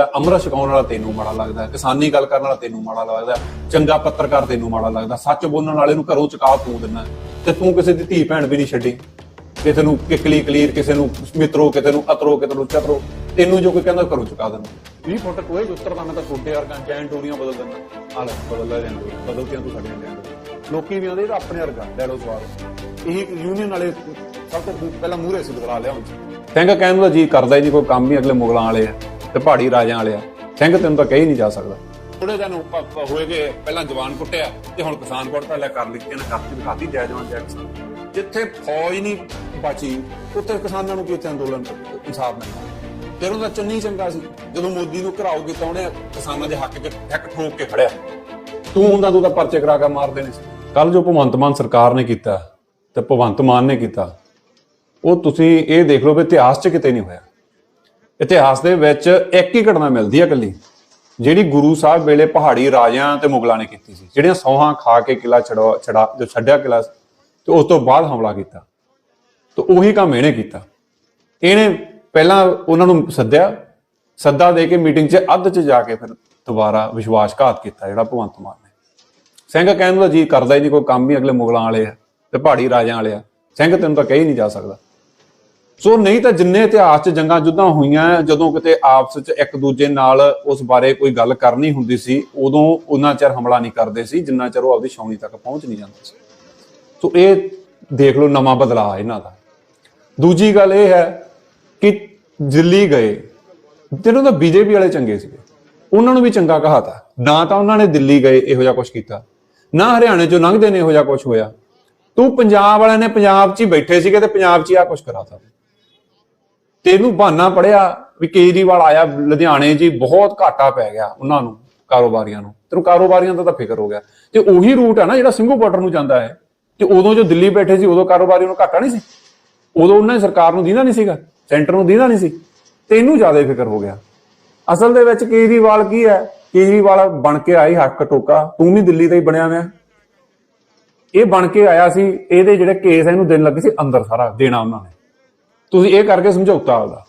ਤਾਂ ਅੰਮ੍ਰਿਤ ਛਕਾਉਣ ਵਾਲਾ ਤੈਨੂੰ ਮਾੜਾ ਲੱਗਦਾ ਕਿਸਾਨੀ ਗੱਲ ਕਰਨ ਵਾਲਾ ਤੈਨੂੰ ਮਾੜਾ ਲੱਗਦਾ ਚੰਗਾ ਪੱਤਰਕਾਰ ਤੈਨੂੰ ਮਾੜਾ ਲੱਗਦਾ ਸੱਚ ਬੋਲਣ ਵਾਲੇ ਨੂੰ ਘਰੋਂ ਚੁਕਾ ਤੂੰ ਦਿੰਦਾ ਤੇ ਤੂੰ ਕਿਸੇ ਦੀ ਧੀ ਭੈਣ ਵੀ ਨਹੀਂ ਛੱਡੀ ਕਿਸੇ ਨੂੰ ਕਿਕਲੀ ਕਲੀਰ ਕਿਸੇ ਨੂੰ ਮਿੱਤਰੋ ਕਿਸੇ ਨੂੰ ਅਤਰੋ ਕਿਸੇ ਨੂੰ ਚਤਰੋ ਤੈਨੂੰ ਜੋ ਕੋਈ ਕਹਿੰਦਾ ਘਰੋਂ ਚੁਕਾ ਦਿੰਦਾ। 20 ਫੁੱਟ ਕੋਈ ਉੱਤਰ ਦਾ ਮੈਂ ਤਾਂ ਛੋਟੇ ਵਰਗਾ ਜੈਨ ਟੂਰੀਆਂ ਬਦਲ ਦਿੰਦਾ। ਆ ਲੈ ਬਦਲ ਲੈ ਜਾਂਦੇ ਬਦਲਤੀਆਂ ਤੂੰ ਸਾਡੀਆਂ ਲੈਂਦੇ ਲੋਕੀ ਵੀ ਆਉਂਦੇ ਇਹ ਤਾਂ ਆਪਣੇ ਵਰਗਾ ਲੈ ਲਓ ਸਵਾਲ ਇਹ ਯੂਨੀਅਨ ਵਾਲੇ ਸਭ ਤੋਂ ਪਹਿਲਾਂ ਮੂਹਰੇ ਸੀ ਬਦਲਾ ਲਿਆ ਹੁਣ। ਸਿੰਘ ਕਹਿਣ ਦਾ ਜੀ ਕਰਦਾ ਹੀ ਨਹੀਂ ਕੋਈ ਕੰਮ ਹੀ ਅਗਲੇ ਮੁਗਲਾਂ ਵਾਲੇ ਆ। ਤੇ ਪਹਾੜੀ ਰਾਜਿਆਂ ਵਾਲੇ ਆ। ਸਿੰਘ ਤੈਨੂੰ ਤਾਂ ਕਹਿ ਨਹੀਂ ਜਾ ਸਕਦਾ। ਥੋੜੇ ਦਿਨ ਪ- ਪ- ਹੋਏ ਗਏ ਪਹਿਲਾਂ ਜਵਾਨ ਕੁੱਟਿਆ ਤੇ ਹੁਣ ਕਿਸਾਨ ਕੁੱਟਦਾ ਲੈ ਕਰ ਲਈ ਇਹਨੇ ਕਰਤੀ ਦਿਖਾਤੀ ਜੈ ਜਵਾਨ ਜੈ ਕਿਸਾਨ। ਜਿੱਥੇ ਫੌਜ ਨਹੀਂ ਬਚੀ ਉੱਥੇ ਕਿਸਾਨਾਂ ਨੂੰ ਕੀ ਇੱਥੇ ਅੰਦੋਲਨ ਇਨਸਾਫ ਮਿਲਦਾ। ਤੇਰੋਂ ਦਾ ਚੰਨੀ ਚੰਗਾ ਸੀ। ਜਦੋਂ ਮੋਦੀ ਨੂੰ ਘਰਾਓ ਕੀਤਾ ਉਹਨੇ ਕਿਸਾਨਾਂ ਦੇ ਹੱਕ 'ਚ ਹੱਕ ਠੋਕ ਕੇ ਖੜਿਆ। ਤੂੰ ਹੁੰਦਾ ਤੂੰ ਤਾਂ ਪਰਚੇ ਕਰਾ ਕੇ ਮਾਰ ਦੇਣੇ ਸੀ। ਕੱਲ ਜੋ ਭਗਵੰਤ ਮਾਨ ਸਰਕਾਰ ਨੇ ਕੀਤਾ ਤੇ ਭਗਵੰਤ ਮਾਨ ਨੇ ਕੀਤਾ ਉਹ ਤੁਸੀਂ ਇਹ ਦੇਖ ਲਓ ਵੀ ਇਤਿਹਾਸ 'ਚ ਕਿਤੇ ਨਹੀਂ ਹੋਇਆ। ਇਤਿਹਾਸ ਦੇ ਵਿੱਚ ਇੱਕ ਹੀ ਘਟਨਾ ਮਿਲਦੀ ਹੈ ਇਕੱਲੀ, ਜਿਹੜੀ ਗੁਰੂ ਸਾਹਿਬ ਵੇਲੇ ਪਹਾੜੀ ਰਾਜਿਆਂ ਤੇ ਮੁਗਲਾਂ ਨੇ ਕੀਤੀ ਸੀ, ਜਿਹੜੀਆਂ ਸੌਹਾਂ ਖਾ ਕੇ ਕਿਲਾ ਛੜਾ ਛੜਾ ਜੋ ਛੱਡਿਆ ਕਿਲਾ ਤੇ ਉਸ ਤੋਂ ਬਾਅਦ ਹਮਲਾ ਕੀਤਾ। ਤੇ ਉਹੀ ਕੰਮ ਇਹਨੇ ਕੀਤਾ। ਇਹਨੇ ਪਹਿਲਾਂ ਉਹਨਾਂ ਨੂੰ ਸੱਦਿਆ, ਸੱਦਾ ਦੇ ਕੇ ਮੀਟਿੰਗ 'ਚ ਅੱਧ 'ਚ ਜਾ ਕੇ ਫਿਰ ਦੁਬਾਰਾ ਵਿਸ਼ਵਾਸਘਾਤ ਕੀਤਾ, ਜਿਹੜਾ ਭਗਵੰਤ ਮਾਨ ਨੇ। ਸਿੰਘ ਕਹਿਣ ਦਾ ਜੀ ਕਰਦਾ ਹੀ ਨਹੀਂ, ਕੋਈ ਕੰਮ ਹੀ ਅਗਲੇ ਮੁਗਲਾਂ ਵਾਲੇ ਆ ਤੇ ਪਹਾੜੀ ਰਾਜਿਆਂ ਵਾਲੇ ਆ। ਸਿੰਘ ਤੈਨੂੰ ਤਾਂ ਕਹੀ ਨਹੀਂ ਜਾ ਸਕਦਾ। ਸੋ ਨਹੀਂ ਤਾਂ ਜਿੰਨੇ ਇਤਿਹਾਸ 'ਚ ਜੰਗਾਂ ਜੁੱਦਾਂ ਹੋਈਆਂ, ਜਦੋਂ ਕਿਤੇ ਆਪਸ 'ਚ ਇੱਕ ਦੂਜੇ ਨਾਲ ਉਸ ਬਾਰੇ ਕੋਈ ਗੱਲ ਕਰਨੀ ਹੁੰਦੀ ਸੀ, ਉਦੋਂ ਉਹਨਾਂ ਚਿਰ ਹਮਲਾ ਨਹੀਂ ਕਰਦੇ ਸੀ, ਜਿੰਨਾ ਚਿਰ ਉਹ ਆਪਦੀ ਛਾਉਣੀ ਤੱਕ ਪਹੁੰਚ ਨਹੀਂ ਜਾਂਦੇ ਸੀ। ਸੋ ਇਹ ਦੇਖ ਲਓ ਨਵਾਂ ਬਦਲਾਅ ਇਹਨਾਂ ਦਾ। ਦੂਜੀ ਗੱਲ ਇਹ ਹੈ ਕਿ ਦਿੱਲੀ ਗਏ ਜਿਹਨਾਂ ਦਾ ਬੀਜੇਪੀ ਵਾਲੇ ਚੰਗੇ ਸੀਗੇ, ਉਹਨਾਂ ਨੂੰ ਵੀ ਚੰਗਾ ਕਹਾਤਾ। ਨਾ ਤਾਂ ਉਹਨਾਂ ਨੇ ਦਿੱਲੀ ਗਏ, ਇਹੋ ਜਿਹਾ ਕੁਝ ਕੀਤਾ। ਨਾ ਹਰਿਆਣੇ ਚੋਂ ਲੰਘਦੇ ਨੇ, ਇਹੋ ਜਿਹਾ ਕੁਝ ਹੋਇਆ। ਤੂੰ ਪੰਜਾਬ ਵਾਲਿਆਂ ਨੇ ਪੰਜਾਬ 'ਚ ਹੀ ਬੈਠੇ ਸੀਗੇ ਤੇ ਪੰਜਾਬ 'ਚ ਹੀ ਆ ਕੁਝ ਕਰਾਤਾ। ਤੇ ਇਹਨੂੰ ਬਹਾਨਾ ਪੜਿਆ ਵੀ ਕੇਜਰੀਵਾਲ ਆਇਆ ਲੁਧਿਆਣੇ ਜੀ, ਬਹੁਤ ਘਾਟਾ ਪੈ ਗਿਆ ਉਹਨਾਂ ਨੂੰ, ਕਾਰੋਬਾਰੀਆਂ ਨੂੰ। ਤੈਨੂੰ ਕਾਰੋਬਾਰੀਆਂ ਦਾ ਤਾਂ ਫਿਕਰ ਹੋ ਗਿਆ। ਤੇ ਉਹੀ ਰੂਟ ਹੈ ਨਾ ਜਿਹੜਾ ਸਿੰਘੂ ਬਾਰਡਰ ਨੂੰ ਜਾਂਦਾ ਹੈ। ਤੇ ਉਦੋਂ ਜੋ ਦਿੱਲੀ ਬੈਠੇ ਸੀ, ਉਦੋਂ ਕਾਰੋਬਾਰੀਆਂ ਨੂੰ ਘਾਟਾ ਨਹੀਂ ਸੀ। ਉਦੋਂ ਉਹਨਾਂ ਨੇ ਸਰਕਾਰ ਨੂੰ ਦੀਦਾ ਨਹੀਂ ਸੀਗਾ, ਸੈਂਟਰ ਨੂੰ ਦੀਦਾ ਨਹੀਂ ਸੀ। ਤੇ ਇਹਨੂੰ ਜ਼ਿਆਦਾ ਫਿਕਰ ਹੋ ਗਿਆ। ਅਸਲ ਦੇ ਵਿੱਚ ਕੇਜਰੀਵਾਲ ਕੀ ਹੈ? ਕੇਜਰੀਵਾਲ ਬਣ ਕੇ ਆਈ ਹੱਕ ਟੋਕਾ। ਤੂੰ ਵੀ ਦਿੱਲੀ ਦਾ ਹੀ ਬਣਿਆ ਹੋਇਆ। ਇਹ ਬਣ ਕੇ ਆਇਆ ਸੀ, ਇਹਦੇ ਜਿਹੜੇ ਕੇਸ ਆ, ਇਹਨੂੰ ਦੇਣ ਲੱਗੇ ਸੀ ਅੰਦਰ ਸਾਰਾ, ਦੇਣਾ ਉਹਨਾਂ ਨੇ। ਤੁਸੀਂ ਇਹ ਕਰਕੇ ਸਮਝੌਤਾ ਉਹਦਾ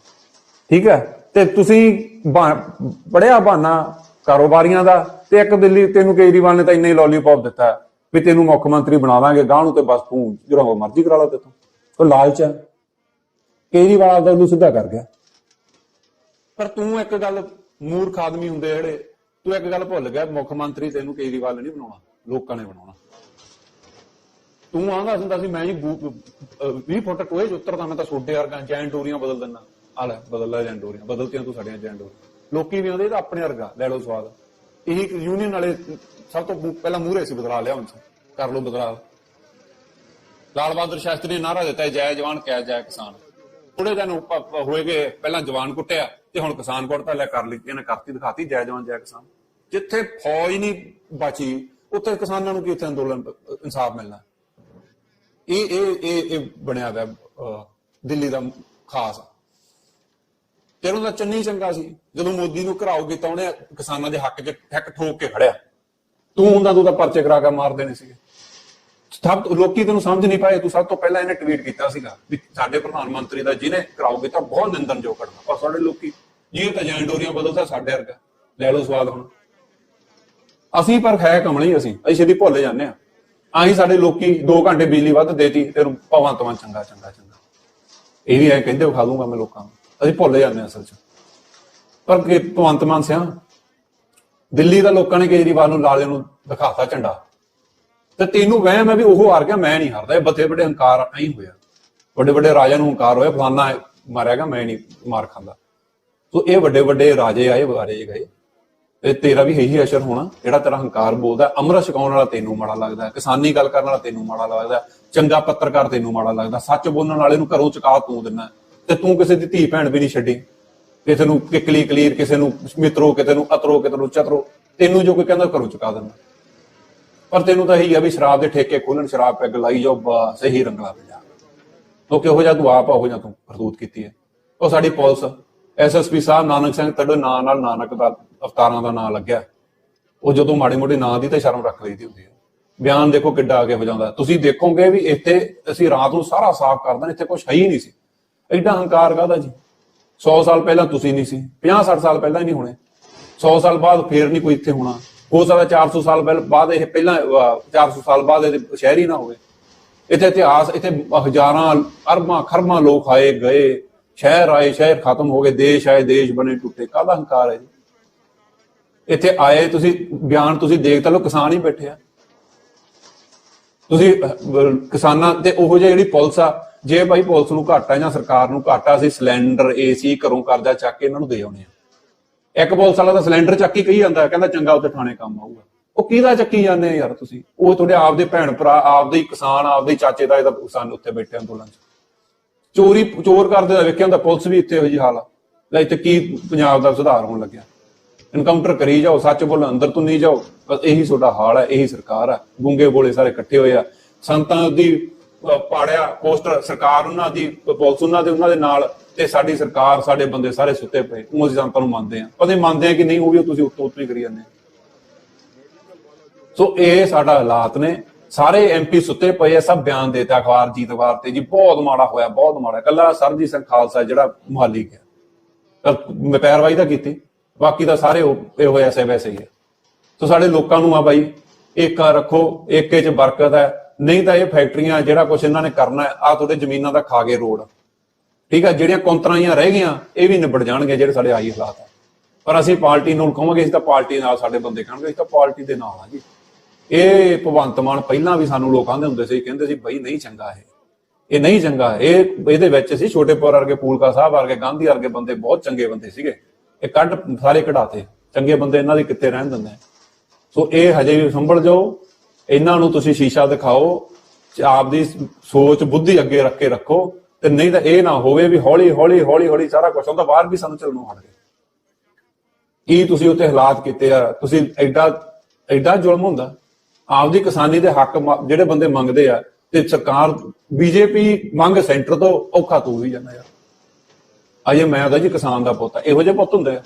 ਠੀਕ ਹੈ? ਤੇ ਤੁਸੀਂ ਪੜਿਆ ਬਹਾਨਾ ਕਾਰੋਬਾਰੀਆਂ ਦਾ ਤੇ ਇੱਕ ਦਿੱਲੀ ਤੈਨੂੰ ਕੇਜਰੀਵਾਲ ਨੇ ਤਾਂ ਇੰਨੇ ਲੋਲੀਪੌਪ ਦਿੱਤਾ ਵੀ ਤੈਨੂੰ ਮੁੱਖ ਮੰਤਰੀ ਬਣਾ ਦਾਂਗੇ ਗਾਂ ਨੂੰ ਤੇ ਬਸ ਤੂੰ ਜਿਹੜਾ ਮਰਜ਼ੀ ਕਰਾ ਲਾ ਤੇ ਤੂੰ। ਉਹ ਲਾਲਚ ਹੈ। ਕੇਜਰੀਵਾਲ ਦਾ ਉਹਨੂੰ ਸਿੱਧਾ ਕਰ ਗਿਆ। ਪਰ ਤੂੰ ਇੱਕ ਗੱਲ ਮੂਰਖ ਆਦਮੀ ਹੁੰਦੇ ਜਿਹੜੇ, ਤੂੰ ਇੱਕ ਗੱਲ ਭੁੱਲ ਗਿਆ, ਮੁੱਖ ਮੰਤਰੀ ਤੈਨੂੰ ਕੇਜਰੀਵਾਲ ਨੇ ਨਹੀਂ ਬਣਾਉਣਾ, ਲੋਕਾਂ ਨੇ ਬਣਾਉਣਾ। ਤੂੰ ਆਂਦਾ ਹੁੰਦਾ ਸੀ, ਮੈਂ ਜੀ 20 ਫੁੱਟ ਟੋਏ ਚ ਉਤਰਦਾ, ਮੈਂ ਤਾਂ ਛੋਟੇ ਵਰਗਾ ਜੈਨ ਟੂਰੀਆਂ ਬਦਲ ਦਿੰਦਾ। ਆ ਲੈ, ਬਦਲ ਲੈ ਜੈਨ ਟੂਰੀਆਂ ਬਦਲਤੀਆਂ ਤੂੰ ਸਾਡੀਆਂ ਜੈਨ ਟੂਰੀਆਂ ਲੋਕੀ ਵੀ ਆਉਂਦੇ ਤਾਂ ਆਪਣੇ ਵਰਗਾ, ਲੈ ਲਓ ਸਵਾਦ। ਇਹੀ ਯੂਨੀਅਨ ਵਾਲੇ, ਸਭ ਤੋਂ ਪਹਿਲਾਂ ਮੂਹਰੇ ਸੀ ਬਦਲਾ ਲਿਆ ਹੁਣ ਕਰ ਲਓ ਬਦਲਾਅ। ਲਾਲ ਬਹਾਦਰ ਸ਼ਾਸਤਰੀ ਨੇ ਨਾਰਾ ਦਿੱਤਾ ਜੈ ਜਵਾਨ ਕਹਿ ਜੈ ਕਿਸਾਨ। ਥੋੜੇ ਦਿਨ ਪ- ਹੋਏ ਗਏ ਪਹਿਲਾਂ ਜਵਾਨ ਕੁੱਟਿਆ, ਤੇ ਹੁਣ ਕਿਸਾਨ ਕੁੱਟਦਾ, ਲੈ ਕਰ ਲਈ, ਇਹਨੇ ਕਰਤੀ, ਦਿਖਾਤੀ, ਜੈ ਜਵਾਨ, ਜੈ ਕਿਸਾਨ। ਜਿੱਥੇ ਫੌਜ ਨਹੀਂ ਬਚੀ, ਉੱਥੇ ਕਿਸਾਨਾਂ ਨੂੰ ਕੀ ਉੱਥੇ ਅੰਦੋਲਨ ਇਨਸਾਫ ਮਿਲਣਾ? ਇਹ ਇਹ ਇਹ ਇਹ ਬਣਿਆ ਹੋਇਆ ਅਹ, ਦਿੱਲੀ ਦਾ ਖਾਸ। ਤੇਰੇ ਦਾ ਚੰਨੀ ਚੰਗਾ ਸੀ। ਜਦੋਂ ਮੋਦੀ ਨੂੰ ਘਰਾਓ ਕੀਤਾ ਉਹਨੇ ਕਿਸਾਨਾਂ ਦੇ ਹੱਕ 'ਚ ਹੱਕ ਠੋਕ ਕੇ ਖੜਿਆ। ਤੂੰ ਹੁੰਦਾ ਤੂੰ ਤਾਂ ਪਰਚੇ ਕਰਾ ਕੇ ਮਾਰ ਦੇਣੇ ਸੀਗੇ। ਸਭ ਲੋਕੀ ਤੈਨੂੰ ਸਮਝ ਨਹੀਂ ਪਾਏ ਤੂੰ ਸਭ ਤੋਂ ਪਹਿਲਾਂ ਇਹਨੇ ਟਵੀਟ ਕੀਤਾ ਸੀਗਾ ਵੀ ਸਾਡੇ ਪ੍ਰਧਾਨ ਮੰਤਰੀ ਦਾ ਜਿਹਨੇ ਘਰਾਓ ਕੀਤਾ ਬਹੁਤ ਨਿੰਦਨਯੋਗ ਕਰਨਾ। ਪਰ ਸਾਡੇ ਲੋਕੀ ਜੀ ਤਾਂ ਜੈਂਡੋਰੀਆਂ ਬਦਲਦਾ ਸਾਡੇ ਵਰਗਾ। ਲੈ ਲਓ ਸਵਾਦ ਹੁਣ। ਅਸੀਂ ਪਰ ਹੈ ਕਮਲੀ ਅਸੀਂ ਅਸੀਂ ਛੇਤੀ ਭੁੱਲ ਜਾਂਦੇ ਆ ਆਹੀ ਸਾਡੇ ਲੋਕੀ 2 ਘੰਟੇ ਬਿਜਲੀ ਵੱਧ ਦੇਤੀ ਤੈਨੂੰ ਭਵਾਂ ਤਵਾਂ ਚੰਗਾ ਚੰਗਾ ਚੰਗਾ। ਇਹ ਵੀ ਐ ਕਹਿੰਦੇ, ਵਿਖਾ ਦੂੰਗਾ ਮੈਂ ਲੋਕਾਂ ਨੂੰ। ਅਸੀਂ ਭੁੱਲ ਜਾਂਦੇ ਆ ਅਸਲ 'ਚ। ਪਰ ਕਿ ਭਗਵੰਤ ਮਾਨ ਸਿਆ, ਦਿੱਲੀ ਦਾ ਲੋਕਾਂ ਨੇ ਕੇਜਰੀਵਾਲ ਨੂੰ ਲਾਲੇ ਨੂੰ ਦਿਖਾਤਾ ਝੰਡਾ। ਤੇ ਤੈਨੂੰ ਵਹਿਮ ਹੈ ਵੀ ਉਹ ਹਾਰ ਗਿਆ, ਮੈਂ ਨਹੀਂ ਹਾਰਦਾ। ਇਹ ਬੱਥੇ ਵੱਡੇ ਹੰਕਾਰ ਐਂ ਹੋਇਆ। ਵੱਡੇ ਵੱਡੇ ਰਾਜਿਆਂ ਨੂੰ ਹੰਕਾਰ ਹੋਇਆ, ਫਲਾਨਾ ਮਾਰਿਆਗਾ ਮੈਂ ਨਹੀਂ ਮਾਰ ਖਾਂਦਾ। ਸੋ ਇਹ ਵੱਡੇ ਵੱਡੇ ਰਾਜੇ ਆਏ ਵਾਰੇ ਗਏ। ਤੇ ਤੇਰਾ ਵੀ ਇਹੀ ਅਸਰ ਹੋਣਾ ਜਿਹੜਾ ਤੇਰਾ ਹੰਕਾਰ ਬੋਲਦਾ ਹੈ, ਅੰਮ੍ਰਿਤ ਛਕਾਉਣ ਵਾਲਾ ਤੈਨੂੰ ਮਾੜਾ ਲੱਗਦਾ ਕਿਸਾਨੀ ਗੱਲ ਕਰਨ ਵਾਲਾ ਤੈਨੂੰ ਮਾੜਾ ਲੱਗਦਾ ਚੰਗਾ ਪੱਤਰਕਾਰ ਤੈਨੂੰ ਮਾੜਾ ਲੱਗਦਾ ਸੱਚ ਬੋਲਣ ਵਾਲੇ ਨੂੰ ਘਰੋਂ ਚੁਕਾ ਤੂੰ ਦਿੰਦਾ ਤੇ ਤੂੰ ਕਿਸੇ ਦੀ ਧੀ ਭੈਣ ਵੀ ਨਹੀਂ ਛੱਡੀ ਕਿਸੇ ਨੂੰ ਕਿਕਲੀ ਕਲੀਰ ਕਿਸੇ ਨੂੰ ਮਿੱਤਰੋ ਕਿਸੇ ਨੂੰ ਅਤਰੋ ਕਿਸੇ ਨੂੰ ਚਤਰੋ ਤੈਨੂੰ ਜੋ ਕੋਈ ਕਹਿੰਦਾ ਘਰੋਂ ਚੁਕਾ ਦਿੰਦਾ ਪਰ ਤੈਨੂੰ ਤਾਂ ਇਹੀ ਆ ਵੀ ਸ਼ਰਾਬ ਦੇ ਠੇਕੇ ਖੋਲਣ ਸ਼ਰਾਬ ਪੈਗ ਲਾਈ ਜਾਓ ਬਸ ਇਹੀ ਰੰਗਲਾ ਪੰਜਾਬ। ਉਹ ਕਿਹੋ ਜਿਹਾ ਤੂੰ ਆਪ ਆ, ਉਹੋ ਤੂੰ ਕਰਤੂਤ ਕੀਤੀ ਹੈ। ਉਹ ਸਾਡੀ ਪੁਲਿਸ ਐਸਐਸਪੀ ਸਾਹਿਬ ਨਾਨਕ ਸਿੰਘ ਤੜੇ ਨਾਂ ਨਾਲ ਨਾਨਕ ਦਾ ਅਵਤਾਰਾਂ ਦਾ ਨਾਂ ਲੱਗਿਆ। ਉਹ ਜਦੋਂ ਮਾੜੇ ਮੋਟੇ ਨਾਂ ਦੀ ਤਾਂ ਸ਼ਰਮ ਰੱਖ ਲਈਦੀ ਹੁੰਦੀ ਹੈ। ਬਿਆਨ ਦੇਖੋ ਕਿੱਡਾ ਅੱਗੇ ਹੋ ਜਾਂਦਾ। ਤੁਸੀਂ ਦੇਖੋਗੇ ਵੀ ਇੱਥੇ ਅਸੀਂ ਰਾਤ ਨੂੰ ਸਾਰਾ ਸਾਫ਼ ਕਰ ਦਿੰਦੇ ਇੱਥੇ ਕੁਝ ਹੈ ਹੀ ਨਹੀਂ ਸੀ। ਐਡਾ ਹੰਕਾਰ ਕਾਹਦਾ ਜੀ? 100 ਸਾਲ ਪਹਿਲਾਂ ਤੁਸੀਂ ਨਹੀਂ ਸੀ 50 60 ਸਾਲ ਪਹਿਲਾਂ ਨਹੀਂ ਹੋਣੇ। 100 ਸਾਲ ਬਾਅਦ ਫੇਰ ਨਹੀਂ ਕੋਈ ਇੱਥੇ ਹੋਣਾ। ਹੋ ਸਕਦਾ 400 ਸਾਲ ਪਹਿਲ- ਬਾਅਦ ਇਹ ਪਹਿਲਾਂ ਅਹ, 400 ਸਾਲ ਬਾਅਦ ਇਹ ਸ਼ਹਿਰ ਹੀ ਨਾ ਹੋਵੇ। ਇੱਥੇ ਇਤਿਹਾਸ ਇੱਥੇ ਹਜ਼ਾਰਾਂ ਅਰਬਾਂ ਖਰਬਾਂ ਲੋਕ ਆਏ ਗਏ। ਸ਼ਹਿਰ ਆਏ ਸ਼ਹਿਰ ਖਤਮ ਹੋ ਗਏ। ਦੇਸ਼ ਆਏ ਦੇਸ਼ ਬਣੇ ਟੁੱਟੇ। ਕਾਹਦਾ ਹੰਕਾਰ ਹੈ ਜੀ? ਇੱਥੇ ਆਏ, ਤੁਸੀਂ ਬਿਆਨ ਤੁਸੀਂ ਦੇਖ ਤਾਂ ਲੋ ਕਿਸਾਨ ਹੀ ਬੈਠੇ ਆ। ਤੁਸੀਂ ਕਿਸਾਨਾਂ ਤੇ ਉਹੋ ਜਿਹੀ ਜਿਹੜੀ ਪੁਲਿਸ ਆ, ਜੇ ਭਾਈ ਪੁਲਿਸ ਨੂੰ ਘਾਟਾ ਜਾਂ ਸਰਕਾਰ ਨੂੰ ਘਾਟਾ, ਅਸੀਂ ਸਿਲੰਡਰ, ਏਸੀ ਘਰੋਂ ਕਰਜ਼ਾ ਚੱਕ ਕੇ ਇਹਨਾਂ ਨੂੰ ਦੇ ਆਉਣੇ ਆ। ਇੱਕ ਪੁਲਿਸ ਵਾਲਾ ਤਾਂ ਸਿਲੰਡਰ ਚੱਕ ਕੇ ਕਹੀ ਜਾਂਦਾ, ਕਹਿੰਦਾ ਚੰਗਾ ਉੱਥੇ ਥਾਣੇ ਕੰਮ ਆਊਗਾ। ਉਹ ਕਿਹਦਾ ਚੱਕੀ ਜਾਂਦੇ ਆ ਯਾਰ ਤੁਸੀਂ? ਉਹ ਤੁਹਾਡੇ ਆਪਦੇ ਭੈਣ ਭਰਾ, ਆਪਦੇ ਹੀ ਕਿਸਾਨ, ਆਪਦੇ ਚਾਚੇ ਦਾ ਇਹਦਾ ਕਿਸਾਨ ਉੱਥੇ ਬੈਠੇ ਅੰਦੋਲਨ 'ਚ। ਚੋਰੀ, ਚੋਰ ਕਰਦੇ ਦਾ ਵੇਖਿਆ ਹੁੰਦਾ, ਪੁਲਿਸ ਵੀ ਇੱਥੇ ਇਹੋ ਜਿਹੀ ਹਾਲ ਆ। ਲੈ, ਇੱਥੇ ਕੀ ਪੰਜਾਬ ਦਾ ਸੁਧਾਰ ਹੋਣ ਲੱਗਿਆ? ਇਨਕਾਊਂਟਰ ਕਰੀ ਜਾਓ, ਸੱਚ ਬੋਲ ਅੰਦਰ ਤੋਂ ਨਹੀਂ ਜਾਓ। ਬਸ ਇਹੀ ਤੁਹਾਡਾ ਹਾਲ ਹੈ, ਇਹੀ ਸਰਕਾਰ ਹੈ। ਗੁੰਗੇ ਬੋਲੇ ਸਾਰੇ ਇਕੱਠੇ ਹੋਏ ਆ। ਸੰਤਾਂ ਦੀ ਪਾੜਿਆ ਪੋਸਟਰ ਸਰਕਾਰ ਉਹਨਾਂ ਦੀ, ਪੁਲਿਸ ਉਹਨਾਂ ਦੇ ਉਹਨਾਂ ਦੇ ਨਾਲ ਤੇ ਸਾਡੀ ਸਰਕਾਰ, ਸਾਡੇ ਬੰਦੇ ਸਾਰੇ ਸੁੱਤੇ ਪਏ। ਉਹ ਅਸੀਂ ਸੰਤਾਂ ਨੂੰ ਮੰਨਦੇ ਆ ਪਤਾ ਨਹੀਂ ਮੰਨਦੇ ਆ ਕਿ ਨਹੀਂ, ਉਹ ਵੀ ਤੁਸੀਂ ਉੱਤੋਂ ਉੱਤੋਂ ਹੀ ਕਰੀ ਜਾਂਦੇ ਸੋ ਇਹ ਸਾਡਾ ਹਾਲਾਤ ਨੇ। ਸਾਰੇ ਐਮਪੀ ਸੁੱਤੇ ਪਏ ਆ, ਸਭ ਬਿਆਨ ਦੇਤਾ ਅਖਬਾਰ ਜੀਤ ਅਖਬਾਰ ਤੇ ਜੀ। ਬਹੁਤ ਮਾੜਾ ਹੋਇਆ, ਬਹੁਤ ਮਾੜਾ। ਕੱਲਾ ਸਰਜੀਤ ਸਿੰਘ ਖਾਲਸਾ ਜਿਹੜਾ ਮੁਹਾਲੀ ਗਿਆ ਪੈਰਵਾਈ ਤਾਂ ਕੀਤੀ। ਬਾਕੀ ਤਾਂ ਸਾਰੇ ਉਹ- ਇਹ ਹੋਇਆ ਐਸੇ ਵੈਸੇ ਹੀ ਹੈ। ਸੋ ਸਾਡੇ ਲੋਕਾਂ ਨੂੰ ਆ ਬਾਈ, ਏਕਾ ਰੱਖੋ, ਏਕੇ 'ਚ ਬਰਕਤ ਹੈ। ਨਹੀਂ ਤਾਂ ਇਹ ਫੈਕਟਰੀਆਂ ਜਿਹੜਾ ਕੁਝ ਇਹਨਾਂ ਨੇ ਕਰਨਾ ਹੈ ਆ ਤੁਹਾਡੇ ਜ਼ਮੀਨਾਂ ਦਾ ਖਾ ਗਏ ਰੋਡ ਠੀਕ ਹੈ, ਜਿਹੜੀਆਂ ਕੌਂਤਰਾਈਆਂ ਰਹਿ ਗਈਆਂ, ਇਹ ਵੀ ਨਿਬੜ ਜਾਣਗੇ ਜਿਹੜੇ ਸਾਡੇ ਆਈ ਹਾਲਾਤ ਹੈ। ਪਰ ਅਸੀਂ ਪਾਰਟੀ ਨੂੰ ਕਹਾਂਗੇ, ਅਸੀਂ ਤਾਂ ਪਾਰਟੀ ਨਾਲ ਸਾਡੇ ਬੰਦੇ ਕਹਿਣਗੇ ਅਸੀਂ ਤਾਂ ਪਾਰਟੀ ਦੇ ਨਾਲ ਆ ਜੀ। ਇਹ ਭਗਵੰਤ ਮਾਨ ਪਹਿਲਾਂ ਵੀ ਸਾਨੂੰ ਲੋਕ ਆਂਦੇ ਹੁੰਦੇ ਸੀ, ਕਹਿੰਦੇ ਸੀ, ਬਈ, ਨਹੀਂ ਚੰਗਾ ਇਹ। ਇਹ ਨਹੀਂ ਚੰਗਾ। ਇਹ ਇਹਦੇ ਵਿੱਚ ਸੀ ਛੋਟੇਪੁਰ ਵਰਗੇ, ਪੂਲਕਾ ਸਾਹਿਬ ਵਰਗੇ, ਗਾਂਧੀ ਵਰਗੇ ਬੰਦੇ ਬਹੁਤ ਚੰਗੇ ਬੰਦੇ ਸੀਗੇ। ਇਹ ਕੱਢ ਸਾਰੇ ਕਢਾਤੇ। ਚੰਗੇ ਬੰਦੇ ਇਹਨਾਂ ਦੇ ਕਿੱਥੇ ਰਹਿਣ ਦਿੰਦੇ ਸੋ ਇਹ ਹਜੇ ਵੀ ਸੰਭਲ ਜਾਓ। ਇਹਨਾਂ ਨੂੰ ਤੁਸੀਂ ਸ਼ੀਸ਼ਾ ਦਿਖਾਓ। ਆਪਦੀ ਸੋਚ, ਬੁੱਧੀ ਅੱਗੇ ਰੱਖ ਕੇ ਰੱਖੋ। ਤੇ ਨਹੀਂ ਤਾਂ ਇਹ ਨਾ ਹੋਵੇ ਵੀ ਹੌਲੀ ਹੌਲੀ ਹੌਲੀ ਹੌਲੀ ਸਾਰਾ ਕੁਝ ਹੁੰਦਾ, ਬਾਹਰ ਵੀ ਸਾਨੂੰ ਚੱਲਣੋਂ ਹਟ ਗਏ। ਕੀ ਤੁਸੀਂ ਉੱਤੇ ਹਾਲਾਤ ਕੀਤੇ ਆ? ਤੁਸੀਂ ਐਡਾ ਐਡਾ ਜ਼ੁਲਮ ਹੁੰਦਾ। ਆਪਦੀ ਕਿਸਾਨੀ ਦੇ ਹੱਕ ਜਿਹੜੇ ਬੰਦੇ ਮੰਗਦੇ ਆ, ਤੇ ਸਰਕਾਰ, ਬੀਜੇਪੀ ਮੰਗ ਸੈਂਟਰ ਤੋਂ ਔਖਾ ਤੂੰ ਵੀ ਜਾਂਦਾ ਯਾਰ। ਅਜੇ ਮੈਂ ਤਾਂ ਜੀ ਕਿਸਾਨ ਦਾ ਪੁੱਤ ਆ। ਇਹੋ ਜਿਹੇ ਪੁੱਤ ਹੁੰਦੇ ਆ।